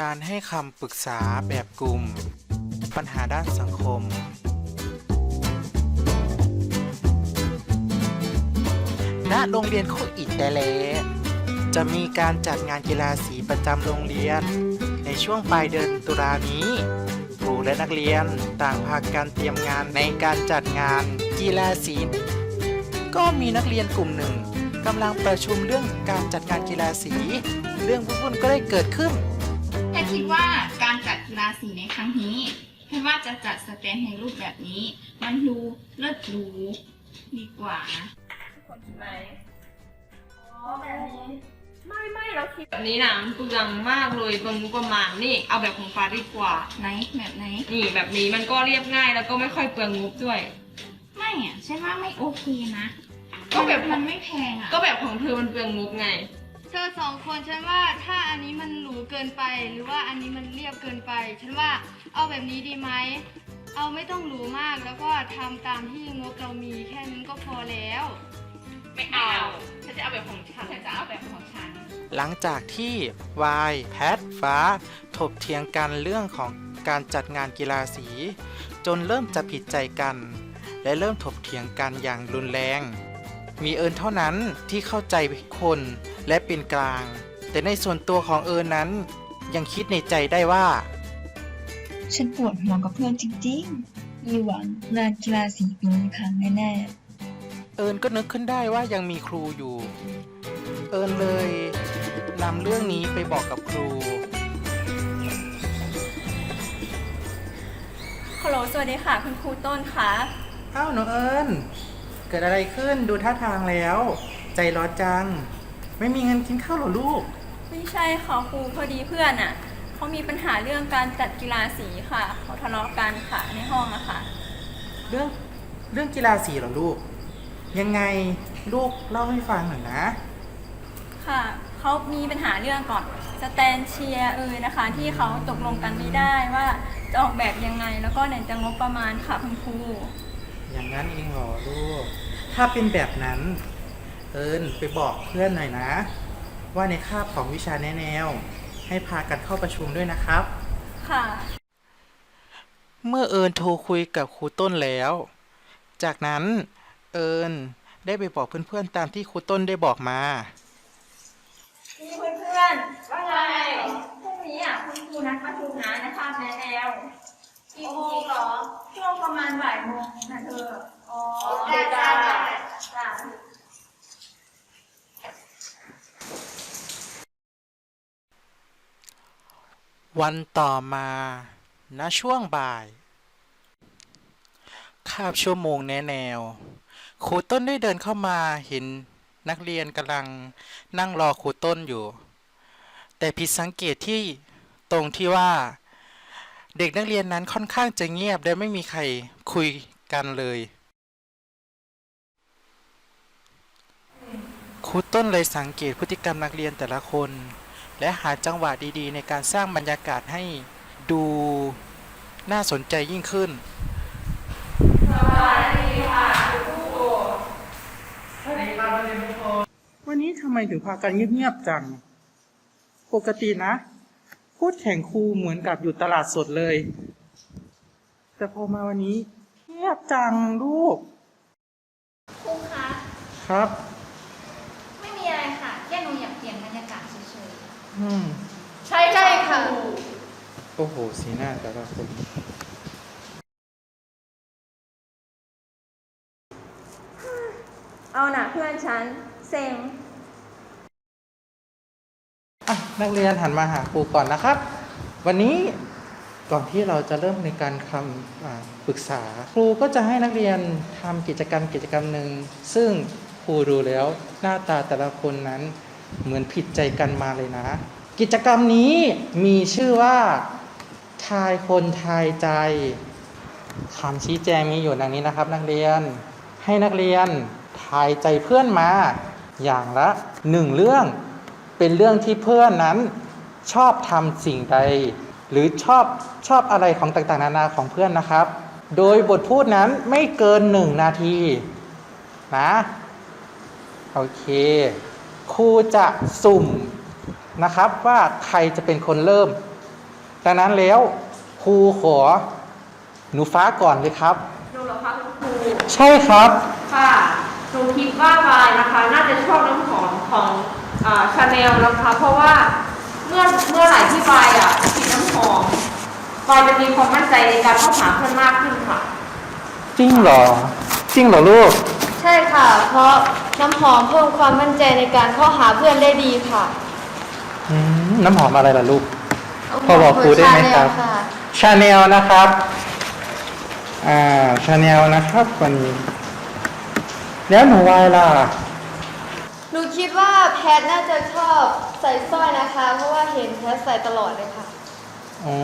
การให้คำปรึกษาแบบกลุ่ม ปัญหาด้านสังคม ณ โรงเรียนโคอิดแต่แลจะมีการจัดงานกีฬาสีประจำโรงเรียน ในช่วงปลายเดือนตุลานี้ ครูและนักเรียนต่างพากันเตรียมงานในการจัดงานกีฬาสีก็มีนักเรียนกลุ่มหนึ่งกำลังประชุมเรื่องการจัดงานกีฬาสี เรื่องวุ่นๆก็ได้เกิดขึ้น แต่คิดว่าการจัดกีฬาสีในครั้งนี้ไม่ว่าจะจัดสแตนในรูปแบบนี้ มันดูเลิศหรูดีกว่านะคนคิดไหมอ๋อแบบนี้ไม่ไม่เราคิดแบบนี้นะมันเปลืองมากเลยเปลืองงบประมาณนี่เอาแบบของฟ้าดีกว่า ไหนแบบไหน นี่แบบนี้มันก็เรียบง่ายแล้วก็ไม่ค่อยเปลืองงบด้วย ไม่อะฉันว่าไม่โอเคนะก็แบบมันไม่แพงอะก็แบบของเธอมันเปลืองงบไงเธอสองคนฉันว่าถ้าอันนี้มันหรูเกินไป หรือว่าอันนี้มันเรียบเกินไป ฉันว่าเอาแบบนี้ดีไหมเอาไม่ต้องหรูมากแล้วก็ทำตามที่งบเรามีแค่นั้นก็พอแล้ว ไม่เอา ฉันจะเอาแบบของฉัน ฉันจะเอาแบบของฉัน หลังจากที่วายแพทฟ้า ถกเถียงกันเรื่องของการจัดงานกีฬาสี จนเริ่มจะผิดใจกัน และเริ่มถกเถียงกันอย่างรุนแรง มีเอิญเท่านั้นที่เข้าใจคนและเป็นกลาง แต่ในส่วนตัวของเอิญนั้น ยังคิดในใจได้ว่า ฉันปวดหัวกับเพื่อนจริงๆ มีหวังงานกีฬาสีปีนี้พังแน่ๆ เอิญก็นึกขึ้นได้ว่ายังมีครูอยู่ เอิญเลยนำเรื่องนี้ไปบอกกับครูฮัลโหลสวัสดีค่ะ คุณครูต้นคะอ้าวหนูเอิญเกิดอะไรขึ้นดูท่าทางแล้ว ใจร้อนจัง ไม่มีเงินกินข้าวเหรอลูก ไม่ใช่ค่ะครูพอดีเพื่อนอะเขามีปัญหาเรื่องการจัดกีฬาสีค่ะเขาทะเลาะกันค่ะในห้องอะค่ะ เรื่องเรื่องกีฬาสีเหรอลูก ยังไงลูกเล่าให้ฟังหน่อยนะ ค่ะเขามีปัญหาเรื่องก่อนสแตนเชียร์เอยนะคะ ที่เขาตกลงกันไม่ได้ว่าจะออกแบบยังไงแล้วก็ไหนจะงบประมาณค่ะคุณครูอย่างนั้นเองเหรอลูก ถ้าเป็นแบบนั้น เอิญไปบอกเพื่อนหน่อยนะ ว่าในคาบของวิชาแนะแนว ให้พากันเข้าประชุมด้วยนะครับ ค่ะ เมื่อเอิญโทรคุยกับครูต้นแล้ว จากนั้นเอิญได้ไปบอกเพื่อนๆตามที่ครูต้นได้บอกมานี่เพื่อนๆว่าไงพรุ่งนี้อะคุณครูนัดประชุมนะนะคะแนะแนวกี่โมงเหรอช่วงประมาณบ่ายโมงนะเธออ๋อ ได้จ้ะวันต่อมาณช่วงบ่าย คาบชั่วโมงแนแนว ครูต้นได้เดินเข้ามาเห็นนักเรียนกำลังนั่งรอครูต้นอยู่ แต่ผิดสังเกตที่ตรงที่ว่า เด็กนักเรียนนั้นค่อนข้างจะเงียบและไม่มีใครคุยกันเลย ค รูต้นเลยสังเกตพฤติกรรมนักเรียนแต่ละคน และหาจังหวะดีๆ ในการสร้างบรรยากาศให้ดูน่าสนใจยิ่งขึ้นสวัสดีค่ะทุกคนวันนี้ทำไมถึงพากันเงียบๆจัง ปกตินะ พูดแข่งครูเหมือนกับอยู่ตลาดสดเลย แต่พอมาวันนี้ เงียบจังลูกครูคะครับ อืมใช่ใช่ค่ะ โอ้โห สีหน้าแต่ละคนเอาหน่ะเพื่อนฉัน เซ็ง อะนักเรียนหันมาหาครูก่อนนะครับ วันนี้ก่อนที่เราจะเริ่มในการคำอ่าปรึกษา ครูก็จะให้นักเรียนทำกิจกรรมกิจกรรมหนึ่งซึ่งครูดูแล้วหน้าตาแต่ละคนนั้น เหมือนผิดใจกันมาเลยนะ กิจกรรมนี้มีชื่อว่าทายคนทายใจคำชี้แจงมีอยู่ดังนี้นะครับ นักเรียนให้นักเรียนทายใจเพื่อนมา อย่างละหนึ่งเรื่อง เป็นเรื่องที่เพื่อนนั้นชอบทำสิ่งใด หรือชอบชอบอะไรของต่างๆ นานาของเพื่อนนะครับ โดยบทพูดนั้นไม่เกินหนึ่งนาทีนะ โอเค ครูจะสุ่มนะครับว่าใครจะเป็นคนเริ่ม ดังนั้นแล้วครูขอหนูฟ้าก่อนเลยครับดูเหรอคะคุณครูใช่ครับค่ะหนูคิดว่าวายนะคะ น่าจะชอบน้ำหอมของชาแนลนะคะ เพราะว่าเมื่อเมื่อไหร่ที่วายอะฉีดน้ำหอมวายจะมีความมั่นใจในการเข้าหาเพื่อนมากขึ้นค่ะ จริงเหรอ จริงเหรอลูก ใช่ค่ะ เพราะน้ำหอมเพิ่มความมั่นใจในการเข้าหาเพื่อนได้ดีค่ะอืมน้ำหอมอะไรล่ะลูก พอบอกครูได้ไหมครับค่ะชาแนลนะครับ อ่า ชาแนลนะครับวันนี้ แล้วหนูวายล่ะ หนูคิดว่าแพทน่าจะชอบใส่สร้อยนะคะ เพราะว่าเห็นแพทใส่ตลอดเลยค่ะ อ๋อ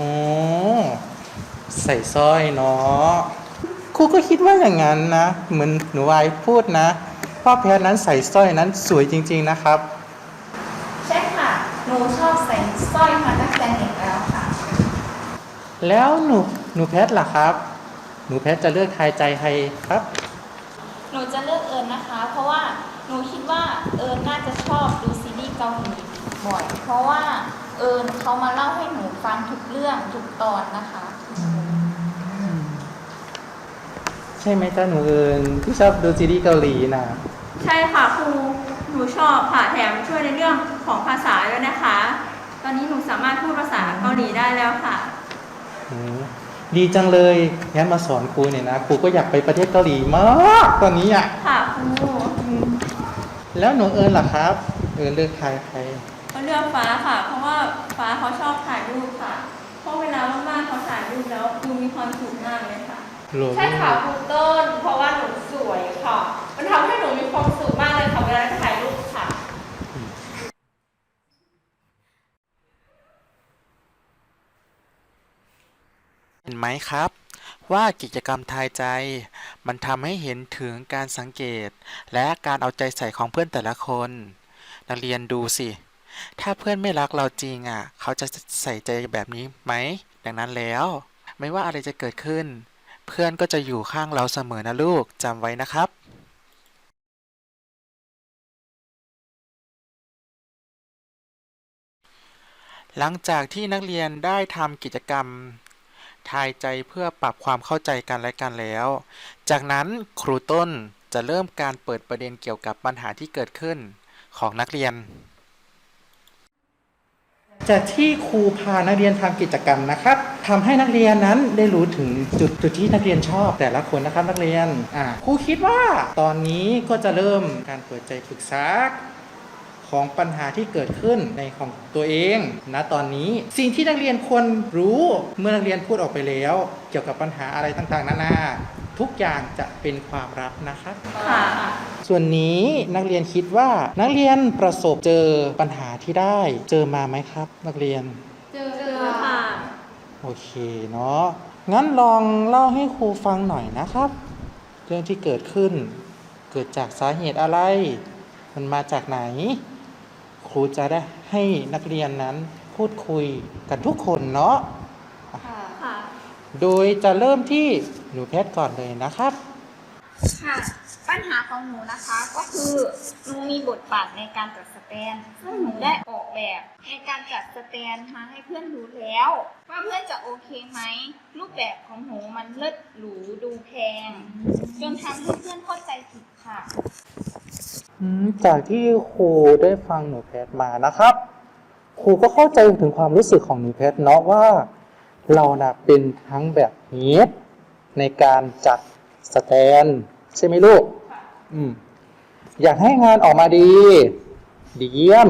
ใส่สร้อยเนาะค รูก็คิดว่าอย่างนั้นนะ เหมือนหนูวายพูดนะว่าแพทนั้นใส่สร้อยนั้นสวยจริง ๆนะครับ ใช่ค่ะ หนูชอบใส่สร้อยมาตั้งแต่เด็กแล้วค่ะ แล้วหนูหนูแพทล่ะครับ หนูแพทจะเลือกทายใจใครครับ หนูจะเลือกเอิญนะคะ เพราะว่าหนูคิดว่าเอิญน่าจะชอบดูซีรีส์เกาหลีบ่อยเพราะว่าเอิญเขามาเล่าให้หนูฟังทุกเรื่องทุกตอนนะคะ ใช่ไหมจ้าหนูเอิญที่ชอบดูซีรีส์เกาหลีนะใช่ค่ะครูหนูชอบค่ะแถมช่วยในเรื่องของภาษาด้วยนะคะ ตอนนี้หนูสามารถพูดภาษาเกาหลีได้แล้วค่ะโอ้ดีจังเลยงั้นมาสอนครูเนี่ยนะครูก็อยากไปประเทศเกาหลีมากตอนนี้อะค่ะครูแล้วหนูเอิญล่ะครับ เอิญเลือกทายใครก็เลือกฟ้าค่ะ เพราะว่าฟ้าเขาชอบถ่ายรูปค่ะเพราะเวลาว่างๆเขาถ่ายรูปแล้วดูมีความสุขมากเลยค่ะหลวง ใช่ค่ะครูต้น เพราะว่าหนูสวยค่ะ มันทำให้หนูมีความสุขมากเลยค่ะเวลาถ่ายรูปค่ะ เห็นไหมครับ ว่ากิจกรรมทายใจ มันทำให้เห็นถึงการสังเกต และการเอาใจใส่ของเพื่อนแต่ละคน นักเรียนดูสิ ถ้าเพื่อนไม่รักเราจริงอะ เขาจะใส่ใจแบบนี้ไหม ดังนั้นแล้ว ไม่ว่าอะไรจะเกิดขึ้น เพื่อนก็จะอยู่ข้างเราเสมอนะลูกจำไว้นะครับหลังจากที่นักเรียนได้ทำกิจกรรม ทายใจเพื่อปรับความเข้าใจกันและกันแล้ว จากนั้นครูต้นจะเริ่มการเปิดประเด็นเกี่ยวกับปัญหาที่เกิดขึ้นของนักเรียน จากที่ครูพานักเรียนทำกิจกรรมนะครับทำให้นักเรียนนั้นได้รู้ถึงจุดจุดที่นักเรียนชอบแต่ละคนนะครับนักเรียนอ่าครูคิดว่าตอนนี้ก็จะเริ่มการเปิดใจปรึกษาของปัญหาที่เกิดขึ้นในของตัวเองนะตอนนี้สิ่งที่นักเรียนควรรู้เมื่อนักเรียนพูดออกไปแล้ว เกี่ยวกับปัญหาอะไรต่างๆนานา ทุกอย่างจะเป็นความลับนะครับค่ะส่วนนี้นักเรียนคิดว่านักเรียนประสบเจอปัญหาที่ได้ เจอมาไหมครับ นักเรียนเจอเจอค่ะ โอเคเนาะ งั้นลองเล่าให้ครูฟังหน่อยนะครับ เรื่องที่เกิดขึ้น เกิดจากสาเหตุอะไร มันมาจากไหน ครูจะได้ให้นักเรียนนั้นพูดคุยกันทุกคนเนาะค่ะค่ะโดยจะเริ่มที่ หนูเพชรก่อนเลยนะครับ ค่ะ ปัญหาของหนูนะคะก็คือหนูมีบทบาทในการจัดสแตนซึ่งหนูได้ออกแบบในการจัดสแตนมาให้เพื่อนดูแล้ว ว่าเพื่อนจะโอเคไหมรูปแบบของหนูมันเลิศหรูดูแพงจนทำให้เพื่อนเข้าใจผิดค่ะ อืมจากที่ครูได้ฟังหนูแพทมานะครับ ครูก็เข้าใจถึงความรู้สึกของหนูแพทเนาะว่า เรานะ่ะเป็นทั้งแบบนี้ ในการจัดสแตน ใช่ไหมลูก อืม อยากให้งานออกมาดี ดีเยี่ยม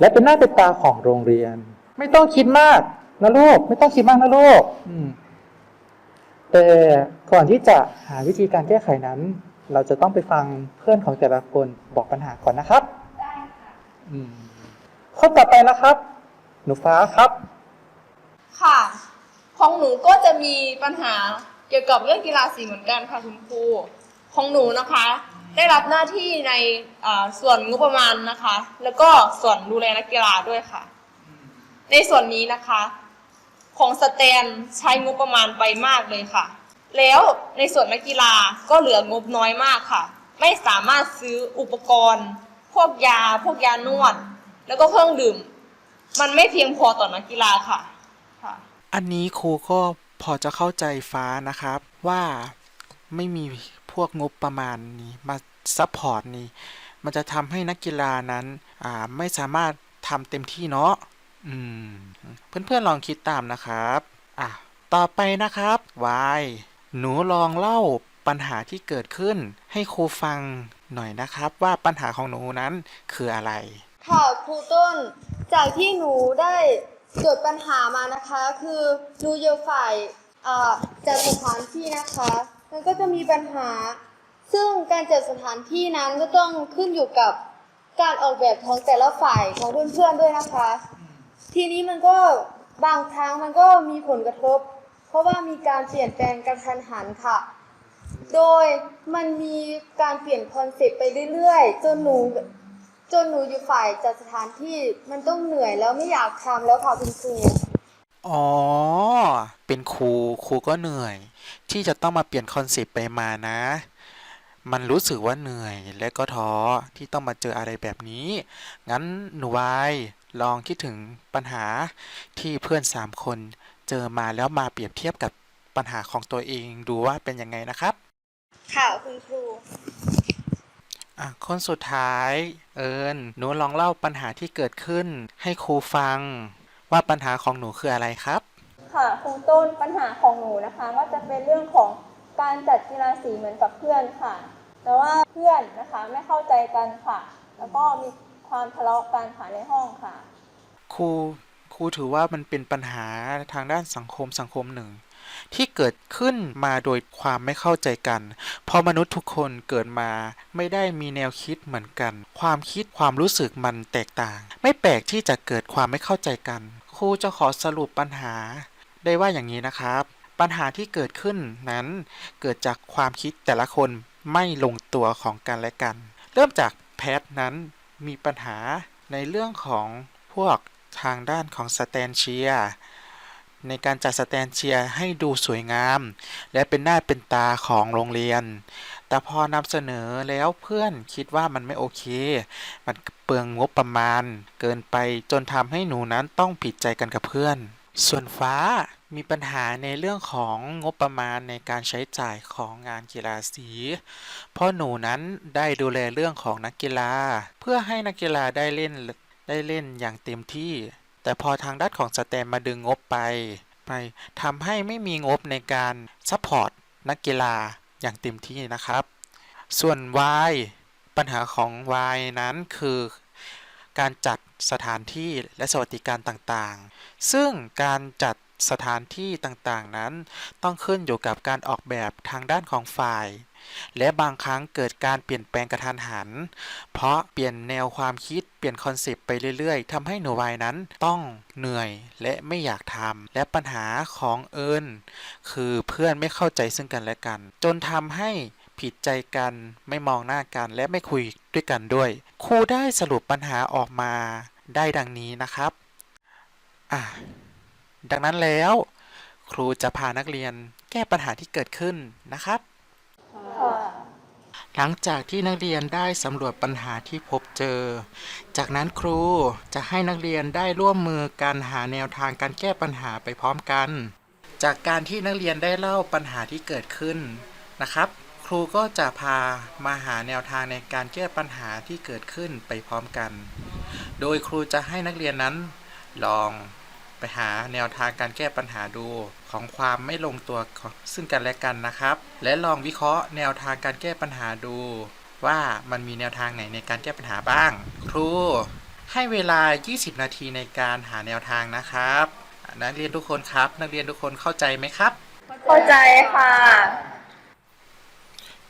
และเป็นหน้าเป็นตาของโรงเรียน ไม่ต้องคิดมากนะลูก ไม่ต้องคิดมากนะลูก อืม แต่ก่อนที่จะหาวิธีการแก้ไขนั้น เราจะต้องไปฟังเพื่อนของแต่ละคนบอกปัญหาก่อนนะครับได้ค่ะอืมข้อต่อไปนะครับ หนูฟ้าครับ ค่ะ ของหนูก็จะมีปัญหา เกี่ยวกับเรื่องกีฬาสีเหมือนกันค่ะคุณครูของหนูนะคะ ได้รับหน้าที่ในส่วนงบประมาณนะคะ แล้วก็ส่วนดูแลนักกีฬาด้วยค่ะ ในส่วนนี้นะคะ ของสแตนใช้งบประมาณไปมากเลยค่ะ แล้วในส่วนนักกีฬาก็เหลืองบน้อยมากค่ะ ไม่สามารถซื้ออุปกรณ์ พวกยา พวกยานวด แล้วก็เครื่องดื่ม มันไม่เพียงพอต่อนักกีฬาค่ะค่ะอันนี้ครูก็ พอจะเข้าใจฟ้านะครับว่าไม่มีพวกงบประมาณนี้มาซัพพอร์ตนี้ มันจะทำให้นักกีฬานั้นอ่าไม่สามารถทำเต็มที่เนาะอืมเพื่อนๆลองคิดตามนะครับอะต่อไปนะครับวายหนูลองเล่าปัญหาที่เกิดขึ้น ให้ครูฟังหน่อยนะครับ ว่าปัญหาของหนูนั้นคืออะไร ค่ะครูต้น จากที่หนูได้ เกิดปัญหามานะคะ คือหนูอยู่ฝ่ายจัดสถานที่นะคะมันก็จะมีปัญหา ซึ่งการจัดสถานที่นั้นก็ต้องขึ้นอยู่กับการออกแบบของแต่ละฝ่ายของเพื่อนๆด้วยนะคะ ทีนี้มันก็บางครั้งมันก็มีผลกระทบ เพราะว่ามีการเปลี่ยนแปลงกระทันหันค่ะ โดยมันมีการเปลี่ยนคอนเซปต์ไปเรื่อยๆจนหนู จนหนูอยู่ฝ่ายจัดสถานที่มันต้องเหนื่อยแล้วไม่อยากทำแล้วค่ะคุณครูอ๋อ เป็นครูครูก็เหนื่อย ที่จะต้องมาเปลี่ยนคอนเซปต์ไปมานะ มันรู้สึกว่าเหนื่อยและก็ท้อที่ต้องมาเจออะไรแบบนี้ งั้นหนูวายลองคิดถึงปัญหาที่เพื่อนสามคนเจอมาแล้วมาเปรียบเทียบกับปัญหาของตัวเองดูว่าเป็นยังไงนะครับ ค่ะคุณครู อะคนสุดท้ายเอิญหนูลองเล่าปัญหาที่เกิดขึ้น ให้ครูฟัง ว่าปัญหาของหนูคืออะไรครับ ค่ะครูต้นปัญหาของหนูนะคะก็จะเป็นเรื่องของการจัดกีฬาสีเหมือนกับเพื่อนค่ะ แต่ว่าเพื่อนนะคะไม่เข้าใจกันค่ะ แล้วก็มีความทะเลาะกันค่ะในห้องค่ะ ครูครูถือว่ามันเป็นปัญหาทางด้านสังคมสังคมหนึ่ง ที่เกิดขึ้นมาโดยความไม่เข้าใจกันเพราะมนุษย์ทุกคนเกิดมาไม่ได้มีแนวคิดเหมือนกัน ความคิดความรู้สึกมันแตกต่าง ไม่แปลกที่จะเกิดความไม่เข้าใจกัน ครูจะขอสรุปปัญหา ได้ว่าอย่างนี้นะครับ ปัญหาที่เกิดขึ้นนั้น เกิดจากความคิดแต่ละคนไม่ลงตัวของกันและกัน เริ่มจากแพทนั้นมีปัญหาในเรื่องของพวกทางด้านของสแตนเชียร์ ในการจัดสแตนเชียร์ให้ดูสวยงาม และเป็นหน้าเป็นตาของโรงเรียน แต่พอนำเสนอแล้วเพื่อนคิดว่ามันไม่โอเค มันเปลืองงบประมาณ เกินไปจนทำให้หนูนั้นต้องผิดใจกันกับเพื่อน ส่วนฟ้ามีปัญหาในเรื่องของงบประมาณในการใช้จ่ายของงานกีฬาสี เพราะหนูนั้นได้ดูแลเรื่องของนักกีฬา เพื่อให้นักกีฬาได้เล่นได้เล่นอย่างเต็มที่ แต่พอทางด้านของสแตมมาดึงงบไป ไปทำให้ไม่มีงบในการซัพพอร์ตนักกีฬาอย่างเต็มที่นะครับ ส่วน Y ปัญหาของ Y นั้นคือการจัดสถานที่และสวัสดิการต่างๆ ซึ่งการจัดสถานที่ต่างๆนั้น ต้องขึ้นอยู่กับการออกแบบทางด้านของฝ่าย และบางครั้งเกิดการเปลี่ยนแปลงกระทันหัน เพราะเปลี่ยนแนวความคิดเปลี่ยนคอนเซปต์ไปเรื่อยๆทำให้หนูวัยนั้นต้องเหนื่อยและไม่อยากทำและปัญหาของเอิญคือเพื่อนไม่เข้าใจซึ่งกันและกัน จนทำให้ผิดใจกันไม่มองหน้ากันและไม่คุยด้วยกันด้วย ครูได้สรุปปัญหาออกมาได้ดังนี้นะครับอะดังนั้นแล้ว ครูจะพานักเรียนแก้ปัญหาที่เกิดขึ้นนะครับ หลังจากที่นักเรียนได้สำรวจปัญหาที่พบเจอ จากนั้นครูจะให้นักเรียนได้ร่วมมือกันหาแนวทางการแก้ปัญหาไปพร้อมกัน จากการที่นักเรียนได้เล่าปัญหาที่เกิดขึ้นนะครับ ครูก็จะพามาหาแนวทางในการแก้ปัญหาที่เกิดขึ้นไปพร้อมกัน โดยครูจะให้นักเรียนนั้น ลองไปหาแนวทางการแก้ปัญหาดู ของความไม่ลงตัวของซึ่งกันและกันนะครับ และลองวิเคราะห์แนวทางการแก้ปัญหาดู ว่ามันมีแนวทางไหนในการแก้ปัญหาบ้าง ครู ให้เวลา 20 นาทีในการหาแนวทางนะครับ นักเรียนทุกคนครับ นักเรียนทุกคนเข้าใจไหมครับ เข้าใจค่ะ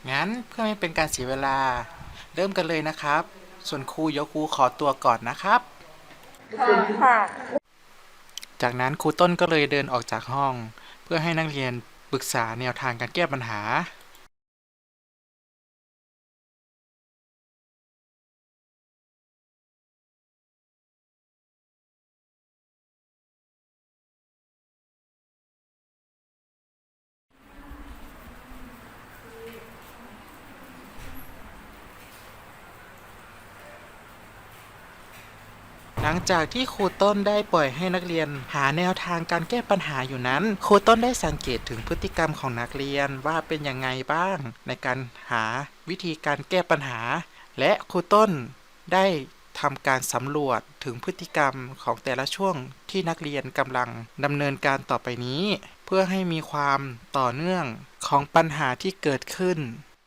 งั้นเพื่อไม่เป็นการเสียเวลา เริ่มกันเลยนะครับ ส่วนครูเดี๋ยวครูขอตัวก่อนนะครับค่ะ จากนั้นครูต้นก็เลยเดินออกจากห้อง เพื่อให้นักเรียนปรึกษาแนวทางการแก้ปัญหา หลังจากที่ครูต้นได้ปล่อยให้นักเรียน หาแนวทางการแก้ปัญหาอยู่นั้น ครูต้นได้สังเกตถึงพฤติกรรมของนักเรียนว่าเป็นยังไงบ้าง ในการหาวิธีการแก้ปัญหา และครูต้นได้ทำการสำรวจถึงพฤติกรรมของแต่ละช่วงที่นักเรียนกำลังดำเนินการต่อไปนี้ เพื่อให้มีความต่อเนื่องของปัญหาที่เกิดขึ้น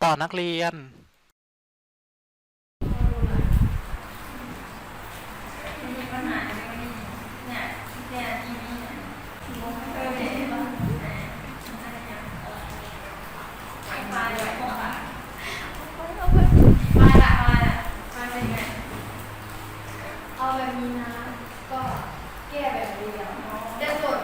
ต่อนักเรียน เอาแบบนี้นะ ก็แก้แบบเดียวได้หมด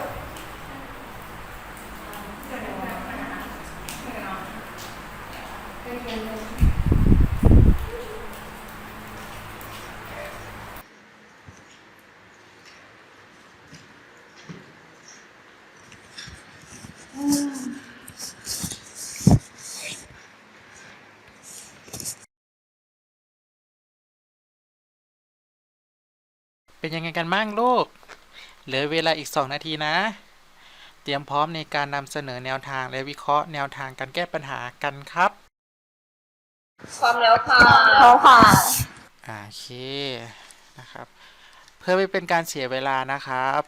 เป็นยังไงกันบ้างลูก เหลือเวลาอีก 2 นาทีนะ เตรียมพร้อมในการนำเสนอแนวทางและวิเคราะห์แนวทางการแก้ปัญหากันครับพร้อมแล้วค่ะพร้อมค่ะอ่าโอเคนะครับ เพื่อไม่เป็นการเสียเวลานะครับ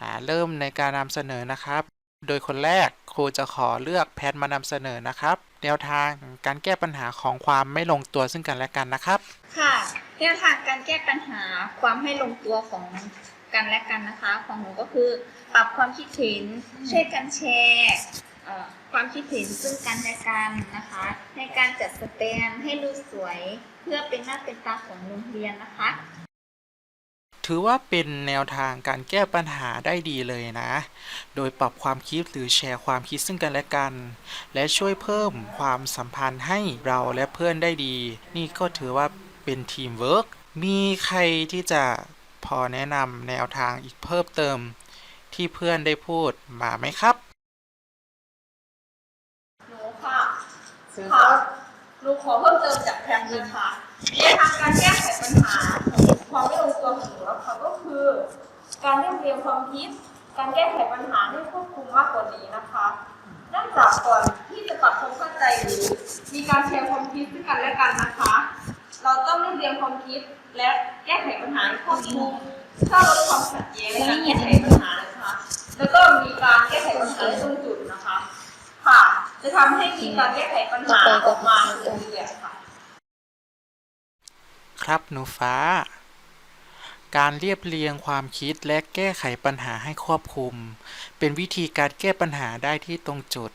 อ่าเริ่มในการนำเสนอนะครับ โดยคนแรกครูจะขอเลือกแพทมานำเสนอนะครับ แนวทางการแก้ปัญหาของความไม่ลงตัวซึ่งกันและกันนะครับ ค่ะแนวทางการแก้ปัญหาความไม่ลงตัวของกันและกันนะคะ ของหนูก็คือ ปรับความคิดเห็นช่วยกันแชร์ความคิดเห็นซึ่งกันและกันนะคะ ในการจัดสแตนให้ดูสวยเพื่อเป็นหน้าเป็นตาของโรงเรียนนะคะ ถือว่าเป็นแนวทางการแก้ปัญหาได้ดีเลยนะ โดยปรับความคิดหรือแชร์ความคิดซึ่งกันและกัน และช่วยเพิ่มความสัมพันธ์ให้เราและเพื่อนได้ดี นี่ก็ถือว่า เป็นทีมเวิร์กมีใครที่จะพอแนะนำแนวทางอีกเพิ่มเติม ที่เพื่อนได้พูดมาไหมครับ หนูค่ะค่ะหนูขอเพิ่มเติมจากแพมนะคะในทางการแก้ไขปัญหาความไม่ลงตัวของหนูนะคะก็คือ การเรียบเรียงความคิด การแก้ไขปัญหาให้ควบคุมมากกว่านี้นะคะเนื่องจากก่อนที่จะปรับความเข้าใจหรือมีการแชร์ความคิดซึ่งกันและกันนะคะ เราต้องเรียบเรียงความคิดและแก้ไขปัญหาให้ควบคุมเพื่อลดความขัดแย้งในการแก้ไขปัญหานะคะ แล้วก็มีการแก้ไขปัญหาตรงจุดนะคะ ค่ะ จะทำให้มีการแก้ไขปัญหาออกมาในเรื่อยๆค่ะ ครับหนูฟ้า การเรียบเรียงความคิดและแก้ไขปัญหาให้ครอบคลุม เป็นวิธีการแก้ปัญหาได้ที่ตรงจุด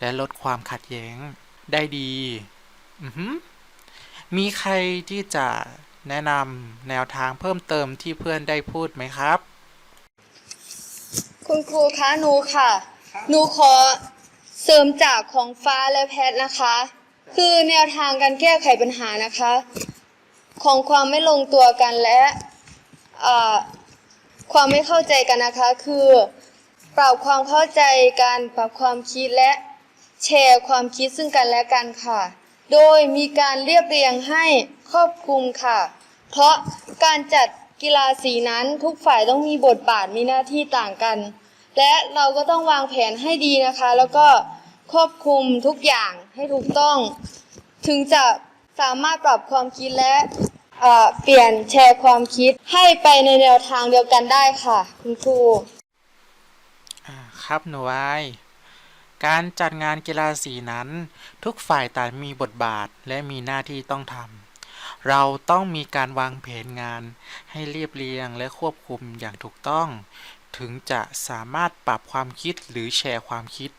และลดความขัดแย้งได้ดี อือหือ มีใครที่จะแนะนำแนวทางเพิ่มเติมที่เพื่อนได้พูดไหมครับ คุณครูคะหนูค่ะ หนูขอเสริมจากของฟ้าและแพทนะคะ คือแนวทางการแก้ไขปัญหานะคะ ของความไม่ลงตัวกันและอ่าความไม่เข้าใจกันนะคะ คือปรับความเข้าใจกันปรับความคิดและแชร์ความคิดซึ่งกันและกันค่ะ โดยมีการเรียบเรียงให้ครอบคลุมค่ะ เพราะการจัดกีฬาสีนั้นทุกฝ่ายต้องมีบทบาทมีหน้าที่ต่างกัน และเราก็ต้องวางแผนให้ดีนะคะ แล้วก็ควบคุมทุกอย่างให้ถูกต้อง ถึงจะสามารถปรับความคิดและเปลี่ยนแชร์ความคิดให้ไปในแนวทางเดียวกันได้ค่ะ คุณครูครับหนูไอาย การจัดงานกีฬาสีนั้น ทุกฝ่ายต่างมีบทบาทและมีหน้าที่ต้องทำเราต้องมีการวางแผนงาน ให้เรียบเรียงและควบคุมอย่างถูกต้อง ถึงจะสามารถปรับความคิดหรือแชร์ความคิด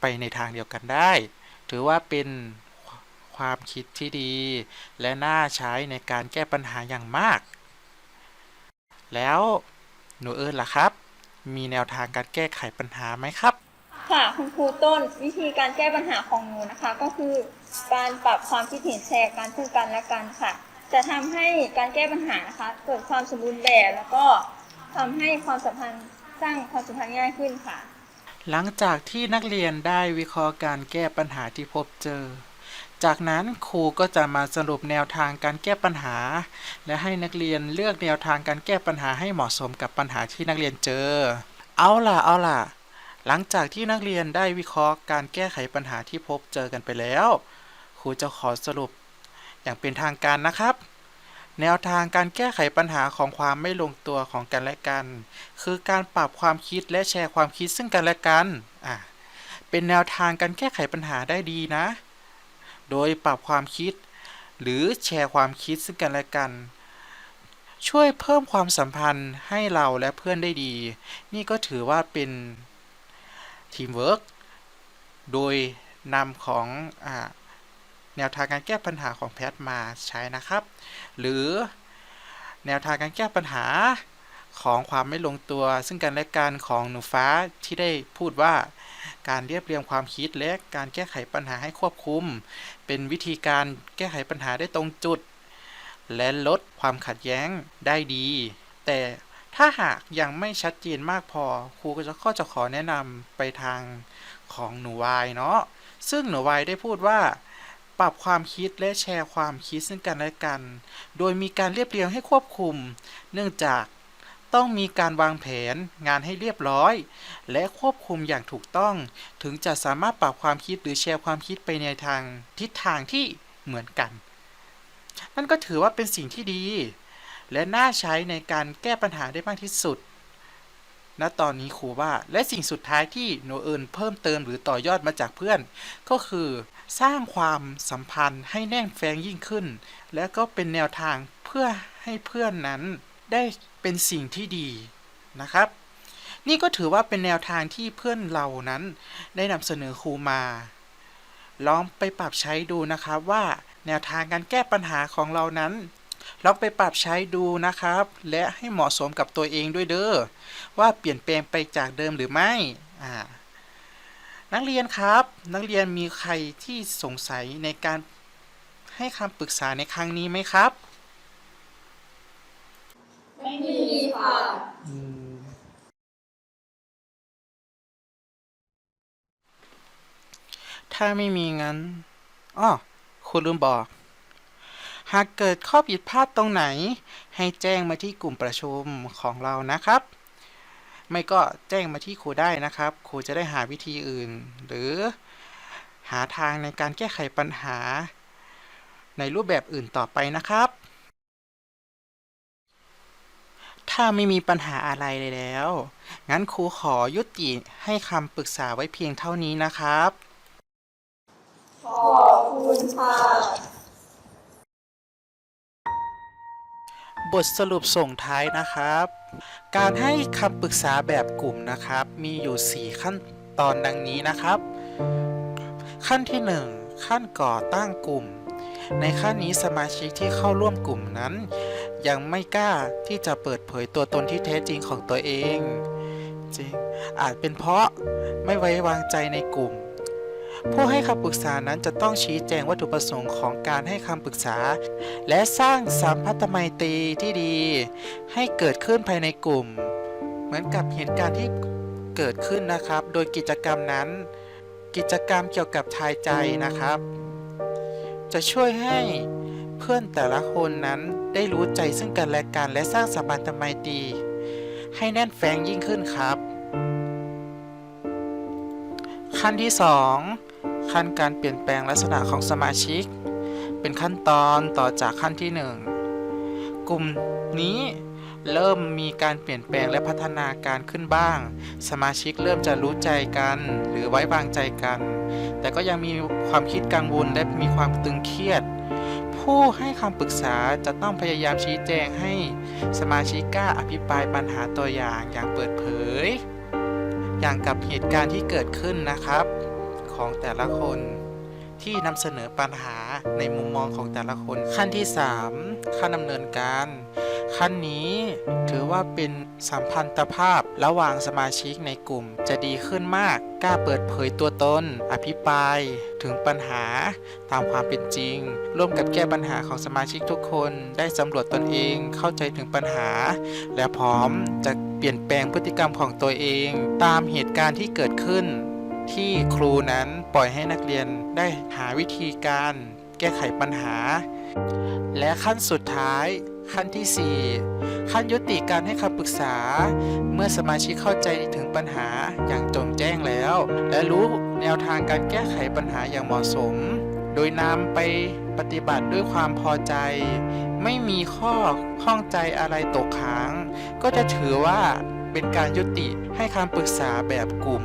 ไปในทางเดียวกันได้ ถือว่าเป็นความคิดที่ดี และน่าใช้ในการแก้ปัญหาอย่างมาก แล้วหนูเอิญล่ะครับ มีแนวทางการแก้ไขปัญหาไหมครับ ค่ะคุณครูต้นวิธีการแก้ปัญหาของหนูนะคะ ก็คือการปรับความคิดเห็นแชร์กันซึ่งกันและกันค่ะ จะทำให้การแก้ปัญหานะคะ เกิดความสมบูรณ์แบบแล้วก็ทำให้ความสัมพันธ์สร้างความสัมพันธ์ง่ายขึ้นค่ะ หลังจากที่นักเรียนได้วิเคราะห์การแก้ปัญหาที่พบเจอ จากนั้นครูก็จะมาสรุปแนวทางการแก้ปัญหา และให้นักเรียนเลือกแนวทางการแก้ปัญหาให้เหมาะสมกับปัญหาที่นักเรียนเจอ เอาล่ะเอาล่ะ หลังจากที่นักเรียนได้วิเคราะห์การแก้ไขปัญหาที่พบเจอกันไปแล้ว ครูจะขอสรุปอย่างเป็นทางการนะครับ แนวทางการแก้ไขปัญหาของความไม่ลงตัวของกันและกัน คือการปรับความคิดและแชร์ความคิดซึ่งกันและกันอะเป็นแนวทางการแก้ไขปัญหาได้ดีนะ โดยปรับความคิด หรือแชร์ความคิดซึ่งกันและกัน ช่วยเพิ่มความสัมพันธ์ให้เราและเพื่อนได้ดี นี่ก็ถือว่าเป็น ทีมเวิร์กโดยนำของอแนวทางการแก้ปัญหาของแพทมาใช้นะครับ หรือแนวทางการแก้ปัญหาของความไม่ลงตัว ซึ่งกันและกันของหนูฟ้าที่ได้พูดว่าการเรียบเรียงความคิดและการแก้ไขปัญหาให้ควบคุม เป็นวิธีการแก้ไขปัญหาได้ตรงจุด และลดความขัดแย้งได้ดี แต่ ถ้าหากยังไม่ชัดเจนมากพอ ครูก็จะก็จะขอแนะนำไปทางของหนูวายเนาะซึ่งหนูวายได้พูดว่า ปรับความคิดและแชร์ความคิดซึ่งกันและกัน โดยมีการเรียบเรียงให้ควบคุม เนื่องจากต้องมีการวางแผนงานให้เรียบร้อย และควบคุมอย่างถูกต้อง ถึงจะสามารถปรับความคิดหรือแชร์ความคิดไปในทางทิศทางที่เหมือนกัน นั่นก็ถือว่าเป็นสิ่งที่ดี และน่าใช้ในการแก้ปัญหาได้มากที่สุดณตอนนี้ครูว่าและสิ่งสุดท้ายที่หนูเอิญเพิ่มเติมหรือต่อยอดมาจากเพื่อน ก็คือ สร้างความสัมพันธ์ให้แน่นแฟ้งยิ่งขึ้น และก็เป็นแนวทางเพื่อให้เพื่อนนั้นได้เป็นสิ่งที่ดีนะครับ นี่ก็ถือว่าเป็นแนวทางที่เพื่อนเรานั้น ได้นำเสนอครูมา ลองไปปรับใช้ดูนะครับว่า แนวทางการแก้ปัญหาของเรานั้น ลองไปปรับใช้ดูนะครับ และให้เหมาะสมกับตัวเองด้วยเด้อว่าเปลี่ยนแปลงไปจากเดิมหรือไม่อ่านักเรียนครับ นักเรียนมีใครที่สงสัยในการให้คำปรึกษาในครั้งนี้ไหมครับ ไม่มีค่ะถ้าไม่มีงั้นอ้อคุณลืมบอก หากเกิดข้อผิดพลาดตรงไหน ให้แจ้งมาที่กลุ่มประชุมของเรานะครับ ไม่ก็แจ้งมาที่ครูได้นะครับ ครูจะได้หาวิธีอื่น หรือหาทางในการแก้ไขปัญหา ในรูปแบบอื่นต่อไปนะครับ ถ้าไม่มีปัญหาอะไรเลยแล้ว งั้นครูขอยุติให้คำปรึกษาไว้เพียงเท่านี้นะครับ ขอบคุณค่ะ บทสรุปส่งท้ายนะครับ การให้คำปรึกษาแบบกลุ่มนะครับ มีอยู่ 4 ขั้นตอนดังนี้นะครับ ขั้นที่ 1 ขั้นก่อตั้งกลุ่ม ในขั้นนี้สมาชิกที่เข้าร่วมกลุ่มนั้น ยังไม่กล้าที่จะเปิดเผยตัวตนที่แท้จริงของตัวเอง จริงอาจเป็นเพราะไม่ไว้วางใจในกลุ่ม ผู้ให้คำปรึกษานั้นจะต้องชี้แจงวัตถุประสงค์ของการให้คำปรึกษา และสร้างสัมพันธไมตรีที่ดี ให้เกิดขึ้นภายในกลุ่ม เหมือนกับเหตุการณ์ที่เกิดขึ้นนะครับ โดยกิจกรรมนั้น กิจกรรมเกี่ยวกับทายใจนะครับ จะช่วยให้เพื่อนแต่ละคนนั้นได้รู้ใจซึ่งกันและกันและสร้างสัมพันธไมตรีให้แน่นแฟ้งยิ่งขึ้นครับขั้นที่ 2 ขั้นการเปลี่ยนแปลงลักษณะของสมาชิก เป็นขั้นตอนต่อจากขั้นที่ 1 กลุ่มนี้เริ่มมีการเปลี่ยนแปลงและพัฒนาการขึ้นบ้าง สมาชิกเริ่มจะรู้ใจกันหรือไว้วางใจกัน แต่ก็ยังมีความคิดกังวลและมีความตึงเครียด ผู้ให้คำปรึกษาจะต้องพยายามชี้แจงให้สมาชิกกล้าอภิปรายปัญหาตัวอย่างอย่างเปิดเผย อย่างกับเหตุการณ์ที่เกิดขึ้นนะครับ ของแต่ละคน ที่นำเสนอปัญหาในมุมมองของแต่ละคน ขั้นที่ 3 ขั้นดำเนินการ ขั้นนี้ถือว่าเป็นสัมพันธภาพระหว่างสมาชิกในกลุ่ม จะดีขึ้นมาก กล้าเปิดเผยตัวตน อภิปราย ถึงปัญหาตามความเป็นจริง ร่วมกับแก้ปัญหาของสมาชิกทุกคน ได้สำรวจตนเอง เข้าใจถึงปัญหา และพร้อมจะเปลี่ยนแปลงพฤติกรรมของตัวเอง ตามเหตุการณ์ที่เกิดขึ้น ที่ครูนั้นปล่อยให้นักเรียนได้หาวิธีการแก้ไขปัญหา และขั้นสุดท้ายขั้นที่ 4 ขั้นยุติการให้คำปรึกษา เมื่อสมาชิกเข้าใจถึงปัญหาอย่างจงแจ้งแล้ว และรู้แนวทางการแก้ไขปัญหาอย่างเหมาะสม โดยนำไปปฏิบัติด้วยความพอใจ ไม่มีข้อข้องใจอะไรตกค้าง ก็จะถือว่าเป็นการยุติให้คำปรึกษาแบบกลุ่ม